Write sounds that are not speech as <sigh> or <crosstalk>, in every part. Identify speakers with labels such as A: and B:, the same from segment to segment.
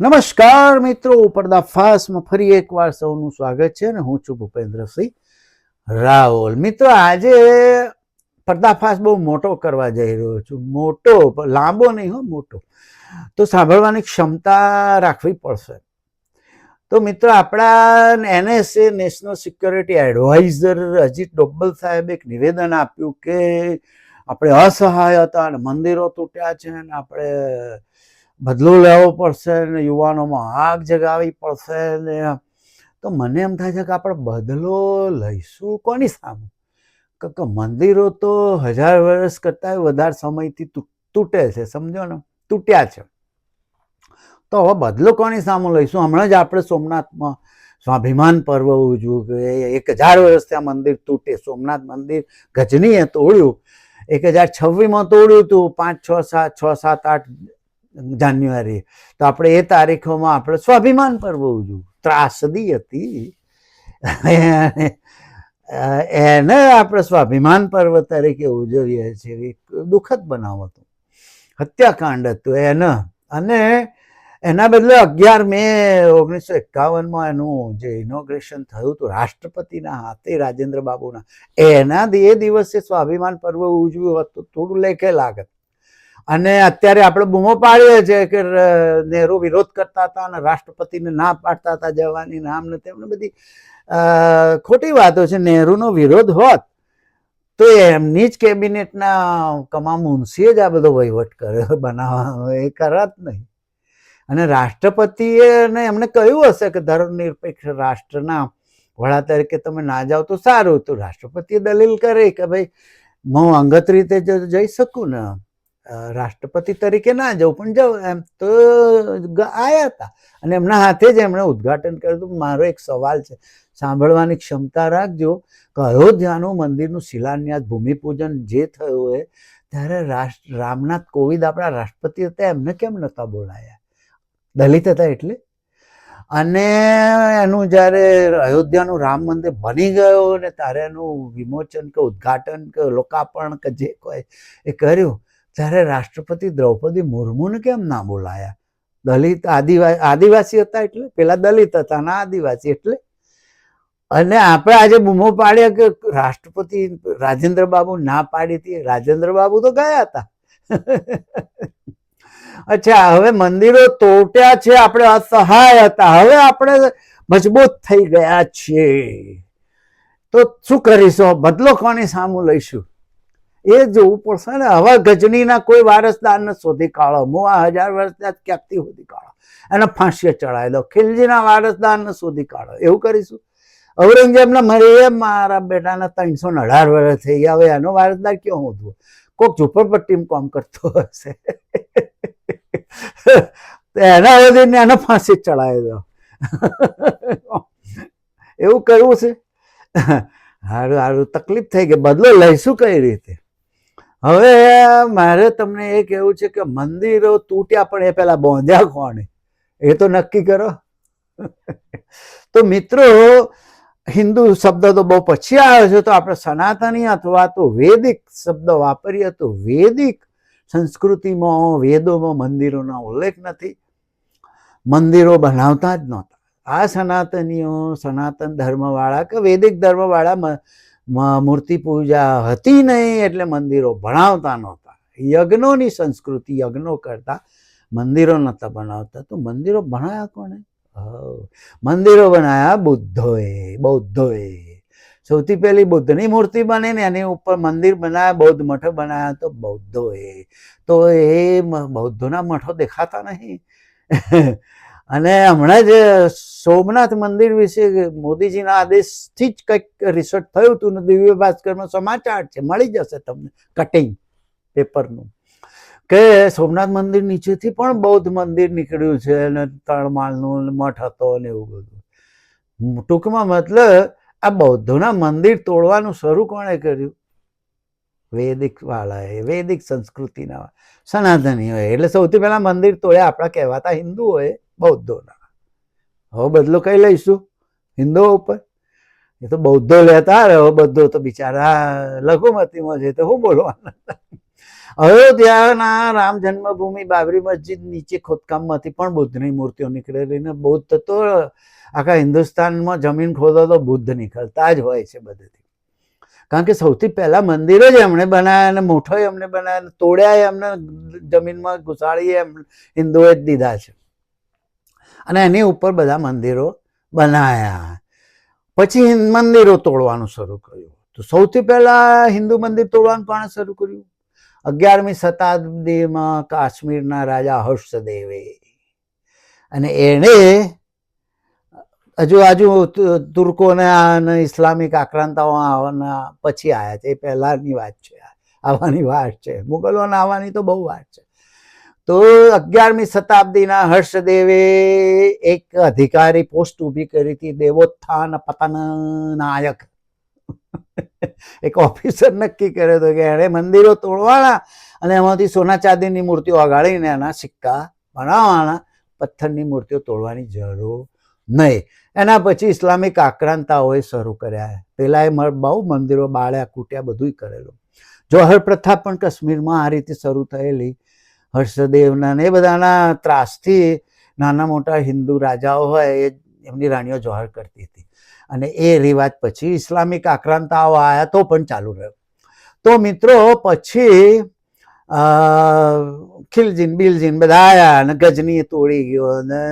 A: નમસ્કાર મિત્રો પર્દાફાસમાં ફરી એકવાર સૌનું સ્વાગત છે અને હું છું ભૂપેન્દ્રસિંહ રાહુલ મિત્રો, આજે પર્દાફાસ બહુ મોટો કરવા જઈ રહ્યો છું. મોટો, લાંબો નહીં હો, મોટો. તો સાંભળવાની ક્ષમતા રાખવી પડશે. તો મિત્રો, આપણા NSA national security adviser Ajit Doval સાહેબે એક નિવેદન આપ્યું કે આપણે અસહાય હતા અને મંદિરો તૂટ્યા છે અને આપણે બદલો લેવો પડશે ને યુવાનોમાં આગ જગાવી પડશે ને તો મને એમ થાય છે કે આપણે બદલો લઈશું કોની સામે? કે કે મંદિરો તો હજાર વર્ષ કરતાં વધારે સમયથી તૂટે છે સમજો ને? તૂટ્યા છે. તો હવે બદલો કોની સામે લઈશું? હમણાં જ આપણે સોમનાથમાં સ્વાભિમાન પર્વ ઉજવું કે એક હજાર વર્ષથી આ મંદિર તૂટે. સોમનાથ મંદિર ગજનીએ તોડ્યું. એક હજાર છવ્વીસમાં તોડ્યું હતું પાંચ, છ, સાત છ, સાત, આઠ જાન્યુઆરી તો આપણે એ તારીખોમાં આપણે સ્વાભિમાન પર્વ ઉજવ્યું ત્રાસદી હતી. એને આપણે સ્વાભિમાન પર્વ તરીકે ઉજવીએ છીએ. દુઃખદ બનાવ હતો. હત્યાકાંડ હતું એને. અને એના બદલે અગિયાર મે ઓગણીસો એકાવનમાં એનું જે ઇનોગ્રેશન થયું હતું રાષ્ટ્રપતિના હાથે રાજેન્દ્ર બાબુના એના એ દિવસે સ્વાભિમાન પર્વ ઉજવ્યું હતું. થોડું લેખે લાગત. અને અત્યારે આપણે બૂમો પાડીએ છીએ કે નહેરુ વિરોધ કરતા હતા અને રાષ્ટ્રપતિને ના પાડતા હતા જવાની નામ ને તેમને બધી ખોટી વાતો છે. નહેરુનો વિરોધ હોત તો એમની જ કેબિનેટના કમા મુનશીએ જ આ બધો વહીવટ કર્યો બનાવવા એ કરત નહીં. અને રાષ્ટ્રપતિએ ને એમને કહ્યું હશે કે, ધર્મનિરપેક્ષ રાષ્ટ્રના વડા તરીકે તમે ના જાઓ તો સારું. તો રાષ્ટ્રપતિએ દલીલ કરે કે, ભાઈ, હું અંગત રીતે જઈ શકું ને. રાષ્ટ્રપતિ તરીકે ના જાઉં, પણ જાઉં એમ તો આવ્યા હતા અને એમના હાથે જ એમણે ઉદ્ઘાટન કર્યું હતું. મારો એક સવાલ છે. સાંભળવાની ક્ષમતા રાખજો. કે અયોધ્યાનું મંદિરનું શિલાન્યાસ, ભૂમિપૂજન જે થયું હોય, ત્યારે રાષ્ટ્ર, રામનાથ કોવિંદ આપણા રાષ્ટ્રપતિ હતા, એમને કેમ નહોતા બોલાયા? દલિત હતા એટલે? અને એનું જ્યારે અયોધ્યાનું રામ મંદિર બની ગયું ને ત્યારે એનું વિમોચન કે ઉદ્ઘાટન કે લોકાર્પણ કે જે કોઈ એ કર્યું ત્યારે રાષ્ટ્રપતિ દ્રૌપદી મુર્મુને કેમ ના બોલાયા? દલિત આદિવાસી આદિવાસી હતા એટલે? પેલા દલિત હતા, ના આદિવાસી એટલે? અને આપણે આજે બૂમો પાડ્યા કે રાષ્ટ્રપતિ રાજેન્દ્ર બાબુ ના પાડી હતી. રાજેન્દ્ર બાબુ તો ગયા હતા. <laughs> અચ્છા, હવે મંદિરો તોટ્યા છે, આપણે અસહાય હતા. હવે આપણે મજબૂત થઈ ગયા છીએ. તો શું કરીશું? બદલો કોની સામું લઈશું? એ જોવું પડશે ને, હવે ગજનીના કોઈ વારસદારને શોધી કાઢો. હું આ હજાર વર્ષના ક્યાંકથી શોધી કાઢો? એને ફાંસીએ ચડાવી દો. ખિલજીના વારસદારને શોધી કાઢો. એવું કરીશું. ઔરંગઝેબના મારે એ મારા બેટાના ત્રણસો ને અઢાર વર્ષ થઈ ગયા. હવે એનો વારસદાર ક્યાં હોતું કોક ઝુંપડપટ્ટીમાં કામ કરતો હશે. એના વધીને એને ફાંસી ચડાવી દો. એવું કરવું છે? હારું સારું તકલીફ થઈ ગઈ. બદલો લઈશું કઈ રીતે? હવે મારે તમને એ કહેવું છે કે મંદિરો તૂટ્યા પણ એ પેલા બોંધ્યા કોણે? એ તો નક્કી કરો. <laughs> તો મિત્રો, હિન્દુ શબ્દ તો બહુ પછી આવ્યો છે, તો આપણે સનાતની અથવા તો વેદિક શબ્દ વાપરીએ તો વેદિક સંસ્કૃતિમાં, વેદોમાં, મંદિરોનો ઉલ્લેખ નથી. મંદિરો બનાવતા જ નહોતા. આ સનાતનીઓ, સનાતન ધર્મવાળા કે વૈદિક ધર્મવાળા મૂર્તિ પૂજા હતી નહીં એટલે મંદિરો ભણાવતા નહોતા. યજ્ઞોની સંસ્કૃતિ યજ્ઞો કરતા મંદિરો નહોતા બનાવતા તો મંદિરો ભણાયા કોણે. મંદિરો બનાવ્યા બુદ્ધોએ, બૌદ્ધોએ. સૌથી પહેલી બુદ્ધની મૂર્તિ બને ને એની ઉપર મંદિર બનાવ્યા બૌદ્ધ મઠો બનાવ્યા તો બૌદ્ધોએ. તો એ બૌદ્ધોના મઠો દેખાતા નહીં. અને હમણાં જ સોમનાથ મંદિર વિશે મોદીજીના આદેશથી જ કંઈક રિસર્ચ થયું હતું ને દિવ્ય ભાસ્કરમાં સમાચાર છે. મળી જશે તમને કટિંગ પેપરનું કે સોમનાથ મંદિર નીચેથી પણ બૌદ્ધ મંદિર નીકળ્યું છે અને ત્રણ માળનું મઠ હતો ને એવું બધું. ટૂંકમાં મતલબ આ બૌદ્ધોના મંદિર તોડવાનું શરૂ કોણે કર્યું? વેદિક વાળાએ, વૈદિક સંસ્કૃતિના સનાતનીઓએ એટલે સૌથી પહેલાં મંદિર તોડ્યા આપણા કહેવાતા હિન્દુઓએ. બૌદ્ધોના. હવે બદલો કઈ લઈશું? હિન્દુઓ ઉપર? એ તો બૌદ્ધો લેતા હવે બધો તો બિચારા લઘુમતીમાં છે, તો શું બોલવાના? અયોધ્યાના રામ જન્મભૂમિ બાબરી મસ્જિદ નીચે ખોદકામમાંથી પણ બુદ્ધની મૂર્તિઓ નીકળેલી ને બુદ્ધ તો આખા હિન્દુસ્તાનમાં જમીન ખોદો તો બુદ્ધ નીકળતા જ હોય છે બધેથી. કારણ કે સૌથી પહેલા મંદિરો જ એમણે બનાવ્યા અને મોઠો એમણે બનાવ્યા તોડ્યા એમને જમીનમાં ઘુસાડી એમ હિન્દુએ જ દીધા છે. અને એની ઉપર બધા મંદિરો બનાયા. પછી મંદિરો તોડવાનું શરૂ કર્યું. તો સૌથી પહેલા હિન્દુ મંદિર તોડવાનું કોણે શરૂ કર્યું? અગિયારમી શતાબ્દીમાં કાશ્મીરના રાજા હર્ષદેવે. અને એણે હજુ આજુ તુર્કોને અને ઇસ્લામિક આક્રાંતાઓ આવવાના પછી આવ્યા છે. એ પહેલાની વાત છે. આવવાની વાત છે. મુગલોને આવવાની તો બહુ વાત છે. તો અગિયારમી શતાબ્દીના હર્ષદેવે એક અધિકારી પોસ્ટ ઊભી કરી હતી, દેવોત્થાન પતન નાયક. એક ઓફિસર નક્કી કર્યો હતો કે એણે મંદિરો તોડવાના અને એમાંથી સોના ચાંદીની મૂર્તિઓ અગાડીને એના સિક્કા બનાવવાના. પથ્થરની મૂર્તિઓ તોડવાની જરૂર નહીં. એના પછી ઇસ્લામિક આક્રાંતાઓએ શરૂ કર્યા. પેલા એ બહુ મંદિરો, બાળ્યા, કૂટ્યા બધું કરેલું. જોહર પ્રથા પણ કાશ્મીરમાં આ રીતે શરૂ થયેલી. હર્ષદેવના ને એ બધાના ત્રાસથી નાના મોટા હિન્દુ રાજાઓ હોય એ એમની રાણીઓ જોહર કરતી હતી. અને એ રિવાજ પછી ઇસ્લામિક આક્રાંતાઓ આવ્યા તો પણ ચાલુ રહ્યો. તો મિત્રો પછી ખિલજીન, બિલજીન બધા આવ્યા અને ગજની તોડી ગયો અને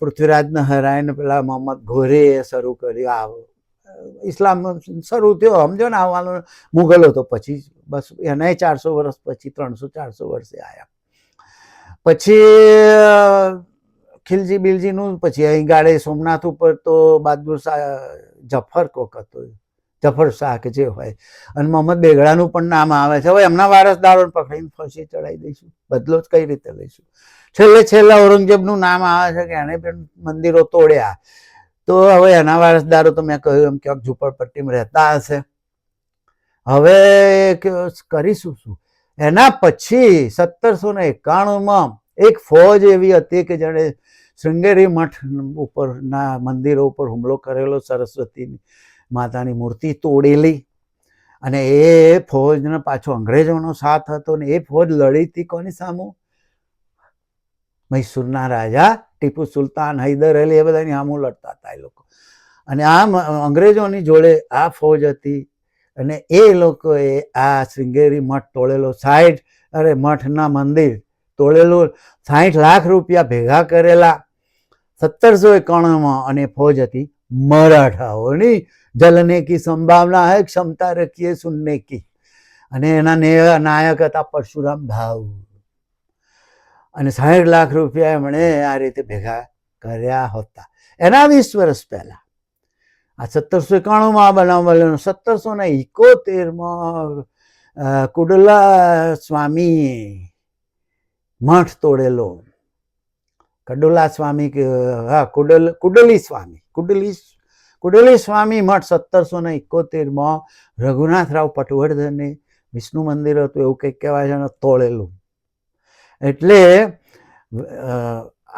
A: પૃથ્વીરાજને હરાઈને પેલા મોહમ્મદ ઘોરે શરૂ કર્યું આ ઇસ્લામ શરૂ થયો, સમજો ને આવવાનો મુગલો તો પછી બસ એનાય ચારસો વર્ષ પછી, ત્રણસો, ચારસો વર્ષે આવ્યા પછી ખિલજી બિલજીનું પછી અહીં ગાડે સોમનાથ ઉપર તો બહાદુર શાહ, જફર કોક હતો જફર શાહ કે જે હોય. અને મોહમ્મદ બેગડાનું પણ નામ આવે છે. હવે એમના વારસદારોને પકડીને ફાંસી ચડાવી દઈશું. બદલો જ કઈ રીતે લઈશું. છેલ્લે છેલ્લા ઔરંગઝેબનું નામ આવે છે કે એણે પણ મંદિરો તોડ્યા. તો હવે એના વારસદારો તો મેં કહ્યું એમ ક્યાંક ઝૂંપડપટ્ટીમાં રહેતા હશે. હવે કરીશું શું? એના પછી સત્તરસો ને એકાણુંમાં એક ફોજ એવી હતી કે જેણે શૃંગેરી મઠ ઉપરના મંદિરો ઉપર હુમલો કરેલો સરસ્વતી માતાની મૂર્તિ તોડેલી અને એ ફોજનો પાછો અંગ્રેજોનો સાથ હતો ને એ ફોજ લડી હતી કોની સામું? મૈસૂરના રાજા ટીપુ સુલતાન હૈદર અલી એ બધાની આમ લડતા હતા એ લોકો. અને આમ અંગ્રેજોની જોડે આ ફોજ હતી અને એ લોકોએ આ શ્રીંગેરી મઠ તોડેલો સાઠ અરે મઠના મંદિર તોડેલું સાઠ લાખ રૂપિયા ભેગા કરેલા, સત્તરસો એકાણુંમાં અને ફોજ હતી મરાઠાઓની. જલને કી સંભાવના હૈ, ક્ષમતા રખીએ, સુનને કી. અને એના નાયક હતા પરશુરામ ભાવ અને સાઠ લાખ રૂપિયા એમણે આ રીતે ભેગા કર્યા હતા. એના વીસ વર્ષ પહેલા. આ સત્તરસો એકાણુંમાં આ બનાવ બનેલો સત્તરસો ને ઇકોતેરમાં કુડલા સ્વામી મઠ તોડેલો. કડુલા સ્વામી હા કુડલ, કુડલી સ્વામી, કુડલી કુડલી સ્વામી મઠ સત્તરસો ને ઇકોતેરમાં રઘુનાથરાવ પટવર્ધને વિષ્ણુ મંદિર હતું એવું કંઈક કહેવાય છે તોડેલું. એટલે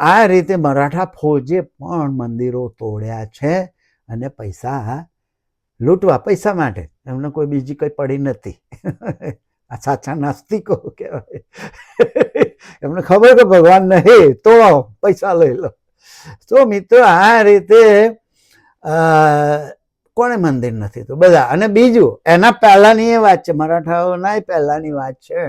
A: આ રીતે મરાઠા ફોજે પણ મંદિરો તોડ્યા છે અને પૈસા લૂંટવા, પૈસા માટે. એમને કોઈ બીજી કંઈ પડી નથી. આ સાચા નાસ્તિકો કહેવાય. એમને ખબર કે ભગવાન નહીં, તો પૈસા લઈ લો. તો મિત્રો, આ રીતે કોણે મંદિર નથી તો બધા. અને બીજું, એના પહેલાની એ વાત છે, મરાઠાઓના પહેલાની વાત છે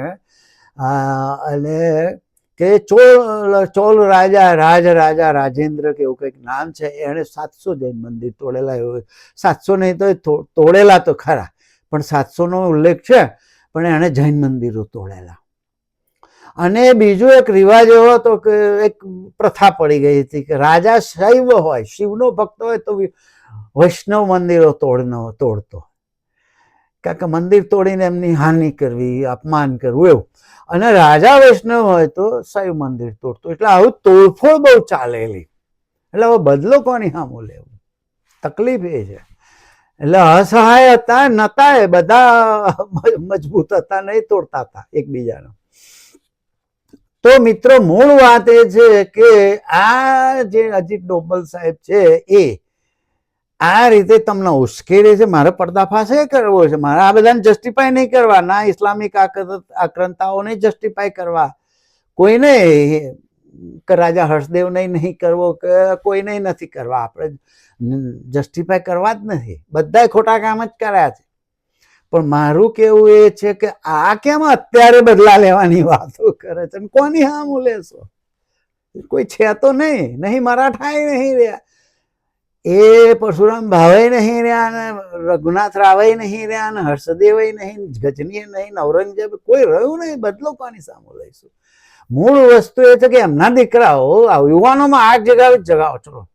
A: અને કે ચોલ ચોલ રાજા, રાજ રાજા રાજેન્દ્ર કે એવું કંઈક નામ છે, એણે સાતસો જૈન મંદિર તોડેલા એવું સાતસો નહીં તો તોડેલા તો ખરા, પણ સાતસોનો ઉલ્લેખ છે, પણ એણે જૈન મંદિરો તોડેલા. અને બીજો એક રિવાજ એવો હતો કે એક પ્રથા પડી ગઈ હતી કે રાજા શૈવ હોય, શિવનો ભક્ત હોય તો વૈષ્ણવ મંદિરો તોડનો, તોડતો. કારણ કે મંદિર તોડીને એમની હાનિ કરવી, અપમાન કરવું, એવું. અને રાજા વૈષ્ણવ હોય તો શૈવ મંદિર તોડતો. એટલે આવું તોડફોડ બહુ ચાલેલી. એટલે હવે બદલો કોની સામું લેવું? તકલીફ એ છે. એટલે અસહાય હતા, નતા એ, બધા મજબૂત હતા નહીં તોડતા હતા એકબીજાનો. તો મિત્રો, મૂળ વાત એ છે કે આ જે અજીત ડોબલ સાહેબ છે એ આ રીતે તમને ઉશ્કેરે છે, મારે પર્દાફાશ એ કરવો છે? મારે આ બધાને જસ્ટિફાય નહીં કરવા, ના ઇસ્લામિક આક્ર- આક્રંતાઓને જસ્ટિફાય કરવા. કોઈને રાજા હર્ષદેવને નહીં કરવો, કે, કોઈને નથી કરવા. આપણે જસ્ટિફાય કરવા જ નથી. બધાય ખોટા કામ જ કર્યા છે. પણ મારું કેવું એ છે કે આ કેમ અત્યારે બદલા લેવાની વાતો કરે છે? કોની હામું લેશો? કોઈ છે તો નહીં. નહીં મરાઠા નહીં રહ્યા. એ પરશુરામ ભાવે નહીં રહ્યા ને રઘુનાથ રાવે નહીં રહ્યા ને હર્ષદેવે નહીં ગજનીએ નહીં ઔરંગઝેબ કોઈ રહ્યું નહીં, બદલો કોની સામે લઈશું? મૂળ વસ્તુ એ છે કે એમના દીકરાઓ, આ યુવાનોમાં આગ જગાવી જગાવો, ચલો.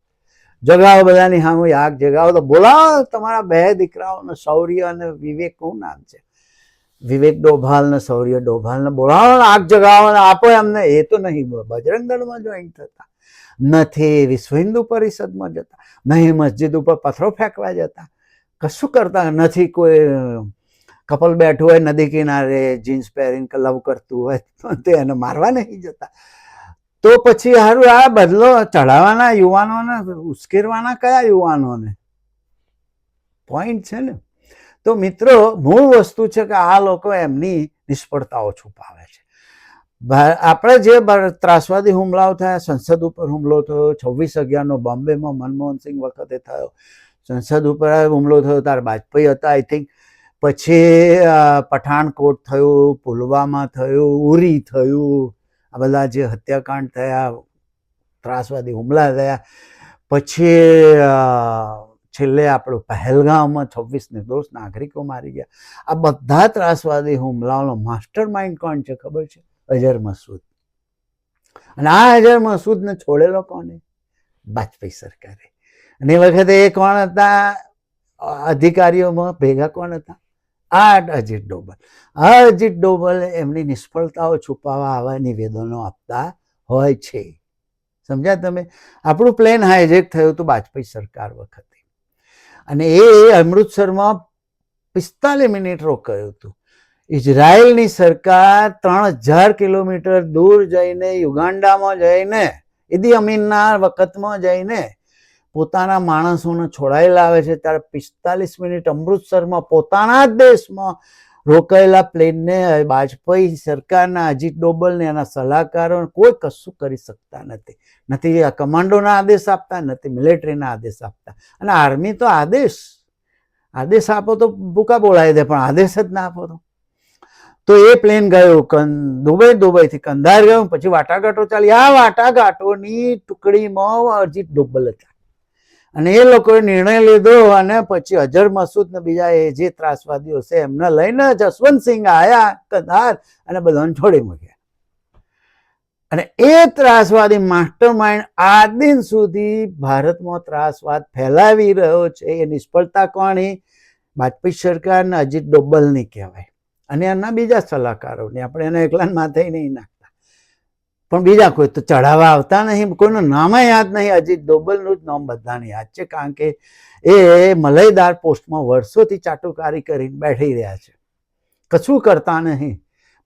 A: જગાવો બધાની સામે આગ જગાવો. તો બોલાવો તમારા બે દીકરાઓને, શૌર્ય અને વિવેક, શું નામ છે? વિવેક ડોભાલ ને શૌર્ય ડોભાલ ને બોલાવો આગ જગાવવાના આપો એમને. એ તો નહીં બજરંગ દળમાં જોઈન થતા. નથી વિશ્વ હિન્દુ પરિષદમાં જતા. નહીં મસ્જિદ ઉપર પથરો ફેંકવા જતા. કશું કરતા નથી કોઈ, કપલ બેઠું હોય નદી કિનારે, જીન્સ પહેરીને લવ કરતું હોય, તો એને મારવા નહીં જતા. તો પછી હારું, આ બદલો ચઢાવવાના યુવાનોને, ઉશ્કેરવાના કયા યુવાનોને? પોઈન્ટ છે ને. તો મિત્રો, મૂળ વસ્તુ છે કે આ લોકો એમની નિષ્ફળતાઓ છુપાવે છે. આપણે જે ત્રાસવાદી હુમલાઓ થયા, સંસદ ઉપર હુમલો થયો, છવ્વીસ અગિયારનો બોમ્બેમાં મનમોહન સિંહ વખતે થયો, સંસદ ઉપર હુમલો થયો ત્યારે વાજપેયી હતા આઈ થિંક પછી પઠાણકોટ થયું, પુલવામા થયું, ઉરી થયું, આ બધા જે હત્યાકાંડ થયા, ત્રાસવાદી હુમલા થયા, પછી છેલ્લે આપણું પહેલગામમાં છવ્વીસ નિર્દોષ નાગરિકો મારી ગયા. આ બધા ત્રાસવાદી હુમલાઓનો માસ્ટર માઇન્ડ કોણ છે ખબર છે? અજર મસૂદ. અને આ અજર મસૂદને છોડેલો કોને? વાજપેયી સરકારે. અને એ વખતે એ કોણ હતા? અધિકારીઓમાં ભેગા કોણ હતા? આ અજીત ડોબલ. આ અજીત ડોબલ એમની નિષ્ફળતાઓ છુપાવવા આવા નિવેદનો આપતા હોય છે. સમજ્યા તમે? આપણું પ્લેન હાઇજેક થયું હતું વાજપેયી સરકાર વખતે. અને એ અમૃતસરમાં પિસ્તાલીસ મિનિટ રોકાયું હતું. ઇઝરાયલની સરકાર ત્રણ હજાર કિલોમીટર દૂર જઈને યુગાન્ડામાં જઈને, ઇદી અમીનના વખતમાં જઈને પોતાના માણસોને છોડાયેલા આવે છે. ત્યારે પિસ્તાલીસ મિનિટ અમૃતસરમાં પોતાના જ દેશમાં રોકાયેલા પ્લેનને વાજપેયી સરકારના અજીત ડોબલને, એના સલાહકારો કોઈ કશું કરી શકતા નથી. નથી આ કમાન્ડોના આદેશ આપતા, નથી મિલિટરીના આદેશ આપતા. અને આર્મી તો આદેશ. આદેશ આપો તો ભૂકા બોલાવી દે, પણ આદેશ જ ના આપો તો. તો એ પ્લેન ગયું દુબઈ, દુબઈથી કંધાર ગયું, પછી વાટાઘાટો ચાલી. આ વાટાઘાટોની ટુકડીમાં અજીત ડોબલ હતા. અને એ લોકોએ નિર્ણય લીધો અને પછી અજર મસૂદ ને બીજા એ જે ત્રાસવાદીઓ છે, એમને લઈને જસવંતસિંહ આયા કદાર અને બધાને છોડી મૂક્યા. અને એ ત્રાસવાદી માસ્ટર માઇન્ડ આ દિન સુધી ભારતમાં ત્રાસવાદ ફેલાવી રહ્યો છે, એ નિષ્ફળતા કોની? વાજપેયી સરકાર અને અજીત ડોબલની કહેવાય. અને એના બીજા સલાહકારોની. આપણે એને એકલાન માથે નહીં નાખતા પણ બીજા કોઈ તો ચઢાવવા આવતા નહીં, કોઈનું નામ યાદ નહીં. અજીત ડોબલનું જ નામ બધાને યાદ છે, કારણ કે એ મલયદાર પોસ્ટમાં વર્ષોથી ચાટુકારી કરીને બેઠી રહ્યા છે. કશું કરતા નહીં.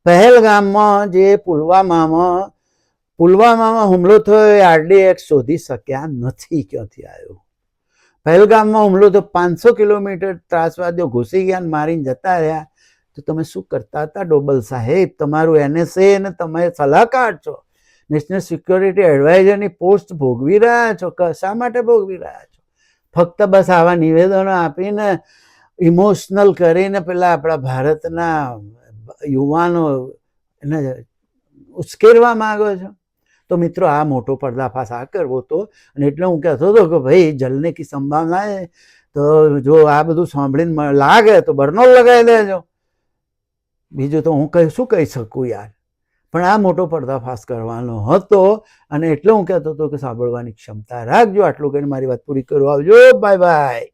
A: પહેલગામમાં જે પુલવામામાં પુલવામામાં હુમલો થયો એ આરડીએક્સ શોધી શક્યા નથી ક્યાંથી આવ્યો. પહેલગામમાં હુમલો તો પાંચસો કિલોમીટર ત્રાસવાદીઓ ઘૂસી ગયા મારીને જતા રહ્યા. તો તમે શું કરતા હતા ડોબલ સાહેબ? તમારું એનએસએ ને તમે સલાહકાર છો. નેશનલ સિક્યોરિટી એડવાઇઝરની પોસ્ટ ભોગવી રહ્યા છો? કશા માટે ભોગવી રહ્યા છો? ફક્ત બસ આવા નિવેદનો આપીને ઇમોશનલ કરીને પેલા આપણા ભારતના યુવાનો એને ઉશ્કેરવા માગો છો? તો મિત્રો, આ મોટો પર્દાફાશ આ કરવો તો, અને એટલે હું કહેતો હતો કે ભાઈ, જલને કી સંભાવના હે તો જો આ બધું સાંભળીને લાગે તો બરનોલ લગાવી દેજો. બીજું તો હું કઈ શું કહી શકું યાર? પણ આ મોટો પર્દાફાશ કરવાનો હતો અને એટલે હું કહેતો હતો કે સાંભળવાની ક્ષમતા રાખજો. આટલું કહીને મારી વાત પૂરી કરવા આવજો. Bye bye.